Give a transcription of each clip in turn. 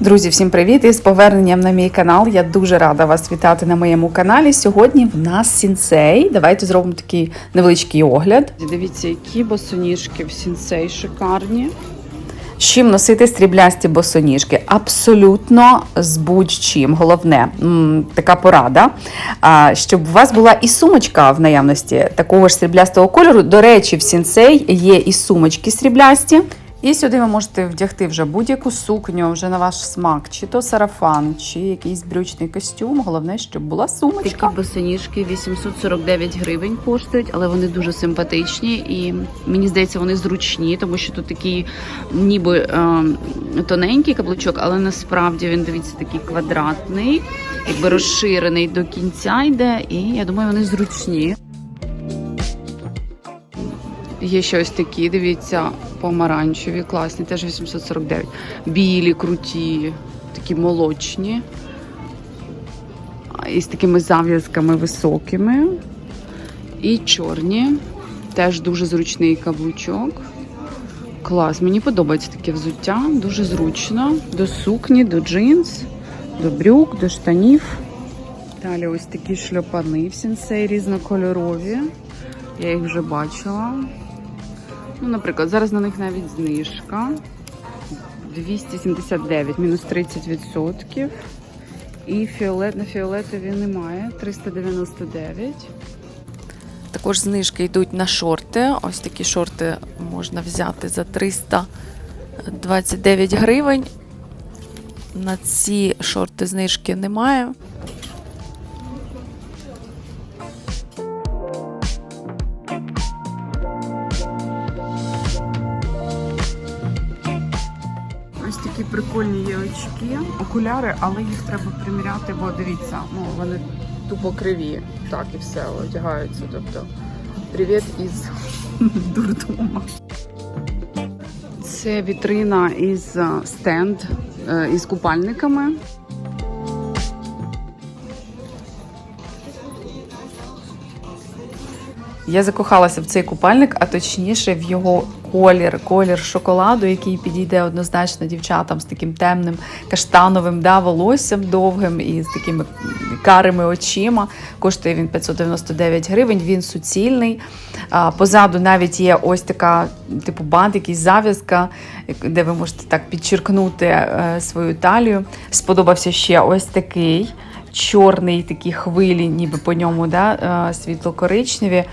Друзі, всім привіт! І з поверненням на мій канал. Я дуже рада вас вітати на моєму каналі. Сьогодні в нас сінсей. Давайте зробимо такий невеличкий огляд. Дивіться, які босоніжки в сінсей шикарні. З чим носити стріблясті босоніжки? Абсолютно з будь-чим. Головне, така порада, щоб у вас була і сумочка в наявності такого ж сріблястого кольору. До речі, в сінсей є і сумочки сріблясті. І сюди ви можете вдягти вже будь-яку сукню, вже на ваш смак, чи то сарафан, чи якийсь брючний костюм. Головне, щоб була сумочка. Такі босоніжки 849 гривень коштують, але вони дуже симпатичні і мені здається, вони зручні, тому що тут такий ніби е, тоненький каблучок, але насправді він дивіться такий квадратний, якби розширений до кінця йде, і я думаю, вони зручні. Є ще ось такі, дивіться, помаранчеві, класні, теж 849. Білі, круті, такі молочні. А, Із такими зав'язками високими. І чорні. Теж дуже зручний каблучок. Клас, мені подобається таке взуття, дуже зручно. До сукні, до джинс, до брюк, до штанів. Далі ось такі шльопани в сенсей різнокольорові. Я їх вже бачила. Ну, наприклад, зараз на них навіть знижка. 279, мінус 30%. І фіолет на фіолетові немає. 399. Також знижки йдуть на шорти. Ось такі шорти можна взяти за 329 гривень. На ці шорти знижки немає. Прикольні є очки, окуляри, але їх треба приміряти, бо дивіться, ну вони тупо криві. Так і все одягаються. Тобто, привіт із дурдома. Це вітрина із е, стенд е, із купальниками. Я закохалася в цей купальник, а точніше в його колір, колір шоколаду, який підійде однозначно дівчатам з таким темним каштановим да, волоссям довгим і з такими карими очима. Коштує він 599 гривень. Він суцільний. Позаду навіть є ось така, типу бант, якийсь зав'язка, де ви можете так підчеркнути е, свою талію. Сподобався ще ось такий. Чорний такі хвилі, ніби по ньому, да, е, світло-коричневі.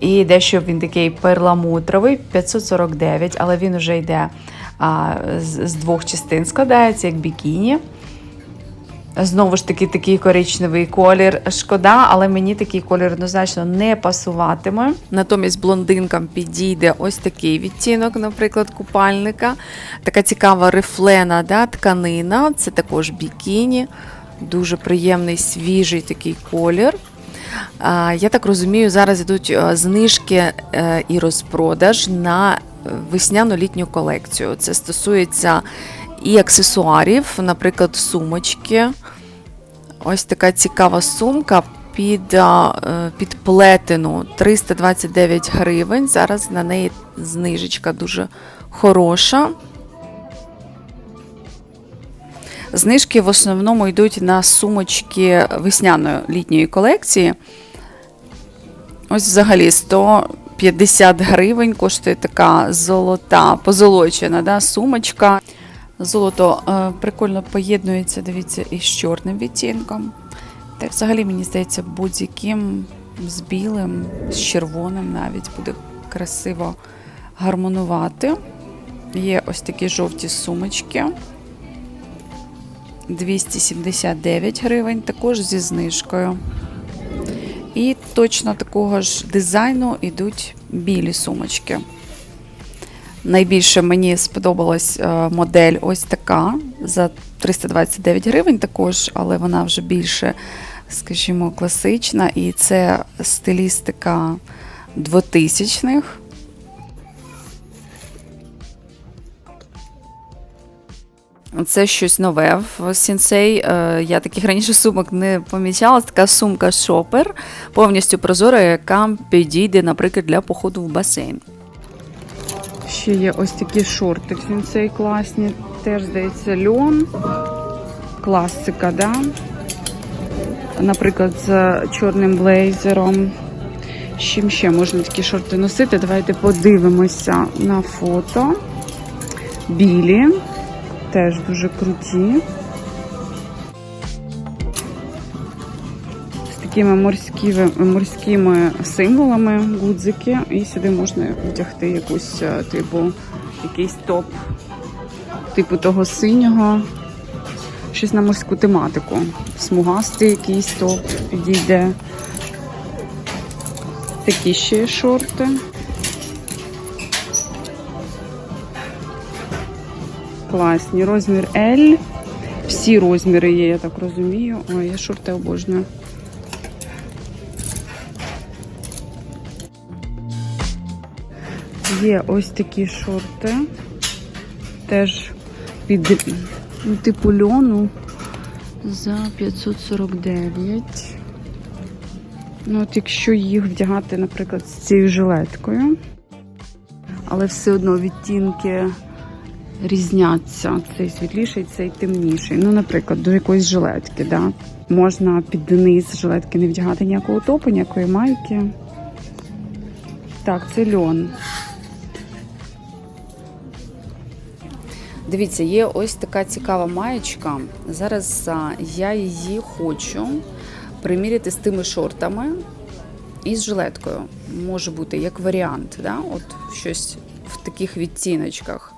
І дещо він такий перламутровий, 549, але він вже йде а, з, з двох частин, складається, як бікіні. Знову ж таки, такий коричневий колір. Шкода, але мені такий колір однозначно не пасуватиме. Натомість блондинкам підійде ось такий відтінок, наприклад, купальника. Така цікава рифлена да, тканина. Це також бікіні. Дуже приємний свіжий такий колір. Я так розумію, зараз йдуть е, знижки е, і розпродаж на весняно-літню колекцію. Це стосується і аксесуарів, наприклад, сумочки. Ось така цікава сумка під, е, під плетену 329 гривень. Зараз на неї знижечка дуже хороша. Знижки в основному йдуть на сумочки весняної літньої колекції. Ось взагалі 150 гривень коштує така золота, позолочена да, сумочка. Золото е, прикольно поєднується, дивіться, із чорним відтінком. Та взагалі, мені здається, будь-яким з білим, з червоним навіть буде красиво гармонувати. Є ось такі жовті сумочки. 279 гривень, також зі знижкою. І точно такого ж дизайну йдуть білі сумочки. Найбільше мені сподобалась е, модель ось така за 329 гривень також, але вона вже більше, скажімо, класична. І це стилістика 2000-х. Це щось нове в сінсей. Е, Я таких раніше сумок не помічала. Така сумка шопер, повністю прозора, яка підійде, наприклад, для походу в басейн. Ще є ось такі шорти в сінсей класні. Теж здається льон. класика, да? Наприклад, з чорним блейзером. З чим ще можна такі шорти носити? Давайте подивимося на фото. Білі, теж дуже круті. З такими морськими, морськими символами гудзики. І сюди можна вдягти якусь, е, типу, якийсь топ, типу того синього. Щось на морську тематику. Смугастий якийсь топ підійде. Такі ще шорти. Класні. Розмір L. Всі розміри є, я так розумію. Ой, я шорти обожнюю. Є ось такі шорти. Теж під ну, типу льону за 549. Ну, от якщо їх вдягати, наприклад, з цією жилеткою, але все одно відтінки різняться. Цей світліший, цей темніший. Ну, наприклад, до якоїсь жилетки, да? можна під низ жилетки не вдягати ніякого топу, ніякої майки. Так, це льон. Дивіться, є ось така цікава маєчка. Зараз я її хочу приміряти з тими шортами і з жилеткою. Може бути як варіант, да? от щось в таких відтіночках.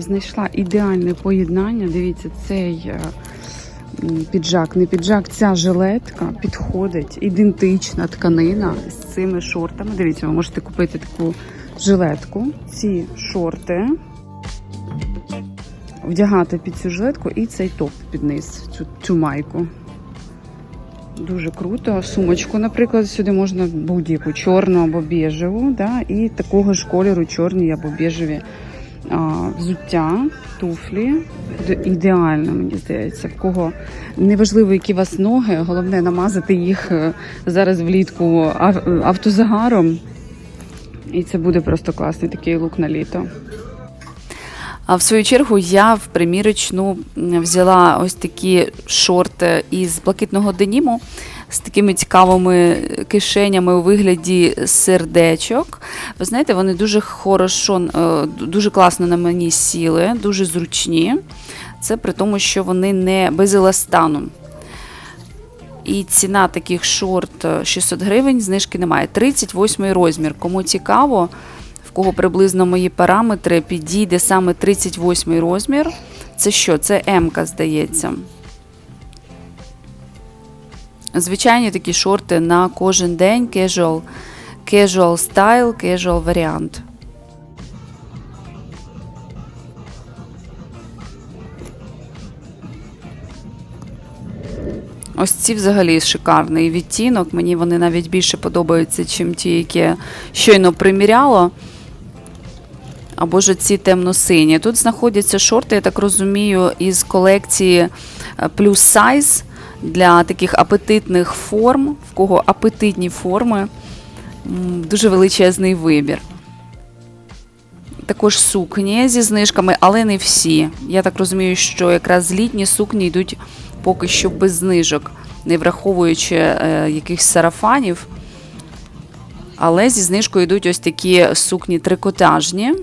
Знайшла ідеальне поєднання. Дивіться, цей е, піджак, не піджак, ця жилетка підходить, ідентична тканина з цими шортами. Дивіться, ви можете купити таку жилетку, ці шорти, вдягати під цю жилетку і цей топ під низ, цю, цю майку. Дуже круто. Сумочку, наприклад, сюди можна будь-яку чорну або біжеву, да, і такого ж кольору чорні або біжеві взуття, туфлі. Ідеально, мені здається. В кого неважливо, які у вас ноги, головне намазати їх е, зараз влітку автозагаром. І це буде просто класний такий лук на літо. А в свою чергу я в примірочну взяла ось такі шорти із блакитного деніму з такими цікавими кишенями у вигляді сердечок. Ви знаєте, вони дуже хорошо, е, дуже класно на мені сіли, дуже зручні. Це при тому, що вони не без еластану. І ціна таких шорт е, 600 гривень, знижки немає. 38 розмір. Кому цікаво, в кого приблизно мої параметри, підійде саме 38 розмір. Це що? Це М, здається. Звичайні такі шорти на кожен день, casual, casual style, casual варіант. Ось ці взагалі шикарний відтінок. Мені вони навіть більше подобаються, ніж ті, які щойно приміряла. Або ж ці темно-сині. Тут знаходяться шорти, я так розумію, із колекції е, плюс size для таких апетитних форм, в кого апетитні форми. Дуже величезний вибір. Також сукні зі знижками, але не всі. Я так розумію, що якраз літні сукні йдуть поки що без знижок, не враховуючи е, якихось сарафанів. Але зі знижкою йдуть ось такі сукні трикотажні.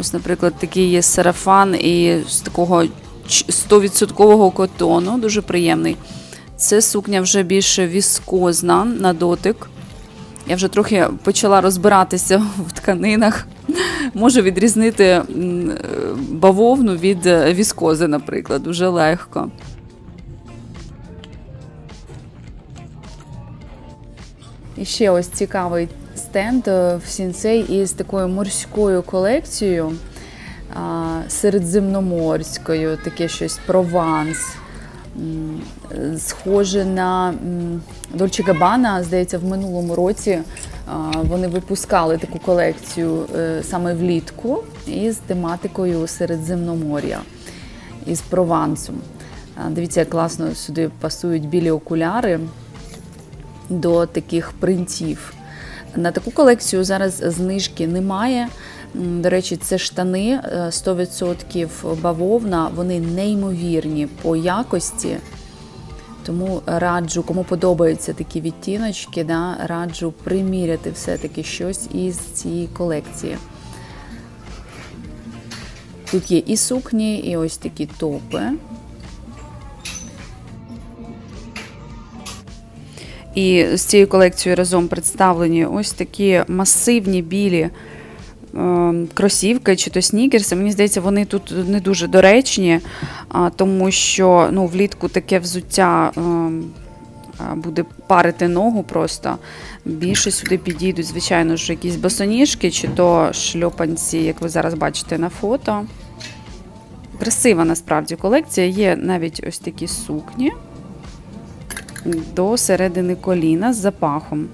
Ось, наприклад, такий є сарафан і з такого ч- 100% котону, дуже приємний. Це сукня вже більш віскозна на дотик. Я вже трохи почала розбиратися в тканинах. Можу відрізнити бавовну від е, віскози, наприклад, дуже легко. І ще ось цікавий стенд е, в Сінцей із такою морською колекцією, середземноморською, таке щось Прованс. Схоже на Дольче Габана, здається, в минулому році вони випускали таку колекцію е, саме влітку із тематикою Середземномор'я із Провансом. Дивіться, як класно сюди пасують білі окуляри до таких принтів. На таку колекцію зараз знижки немає. До речі, це штани е, 100% бавовна, вони неймовірні по якості. Тому раджу, кому подобаються такі відтіночки, да, раджу приміряти все-таки щось із цієї колекції. Тут є і сукні, і ось такі топи. І з цією колекцією разом представлені ось такі масивні білі е, кросівки чи то снікерси. Мені здається, вони тут не дуже доречні, тому що ну, влітку таке взуття. е, Буде парити ногу просто. Більше сюди підійдуть, звичайно ж, якісь босоніжки чи то шльопанці, як ви зараз бачите на фото. Красива насправді колекція. Є навіть ось такі сукні до середини коліна з запахом.